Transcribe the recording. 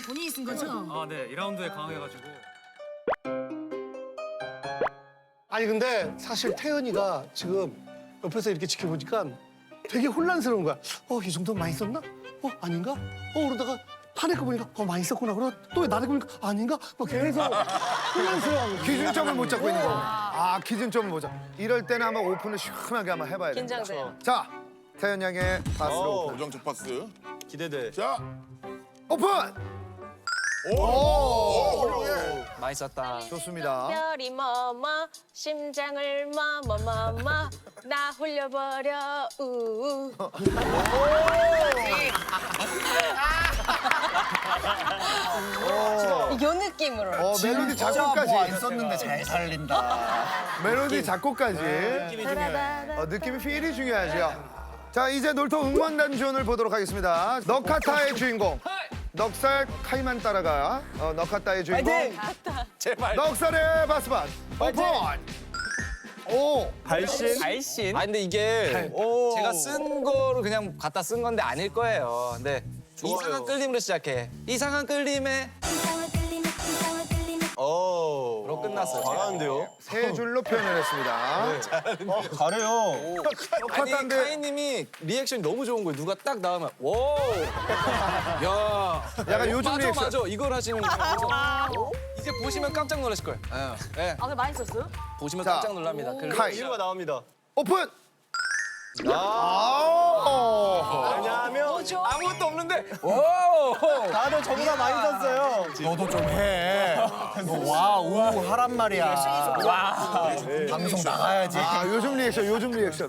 건 본인이 쓴 거죠? 아, 네. 2라운드에 강하게가지고. 아니 근데 사실 태연이가 지금 옆에서 이렇게 지켜보니까 되게 혼란스러운 거야. 어, 이 정도 많이 썼나? 어, 아닌가? 어, 그러다가 파내거 보니까 어, 많이 썼구나. 그러다 또 나를 보니까 아닌가? 뭐 계속 혼란스러운 거야. 기준점을 못 잡고 있는 거고. 아, 기준점을 못 잡. 이럴 때는 한번 오픈을 시원하게 한번 해봐야 돼. 긴장돼요. 자, 태연 양의 파스로 어, 오픈. 우정적 파스. 기대돼. 자, 오픈! 오, 오, 훌륭해. 많이 썼다. 좋습니다. 별이 뭐뭐 심장을 뭐뭐뭐뭐 나 홀려버려 우우 요 느낌으로 어, 멜로디 작곡까지. 뭐 썼는데 잘 살린다. 멜로디 작곡까지. 어, 느낌이 필이 중요하죠. 자, 이제 놀토 응원단전을 보도록 하겠습니다. 넉카타의 주인공. 넉살 카이만 따라가. 어, 넉카타의 주인공. 제발. 넉살의 바스반. 오픈! 오! 발신. 발신. 아 근데 이게 제가 쓴 거를 그냥 갖다 쓴 건데 아닐 거예요. 근데 이상한 끌림으로 시작해. 이상한 끌림에. 로 끝났어요. 잘하는데요? 세 줄로 표현을 했습니다. 잘해요. 아니 카이님이 리액션이 너무 좋은 거예요. 누가 딱 나오면 와. 야. 약간 요즘 맞아 리액션. 맞아 이걸 하시는 거예요. 그래서 이제 보시면 깜짝 놀라실 거예요. 예. 예. 아 많이 썼어요? 보시면 자, 깜짝 놀랍니다. 그 카이. 나옵니다. 오픈! 아. 오 다들 저보다 많이 썼어요. 너도 좀 해. 와우 하란 말이야. 와 방송 나가야지. 아, 요즘 리액션, 요즘 리액션.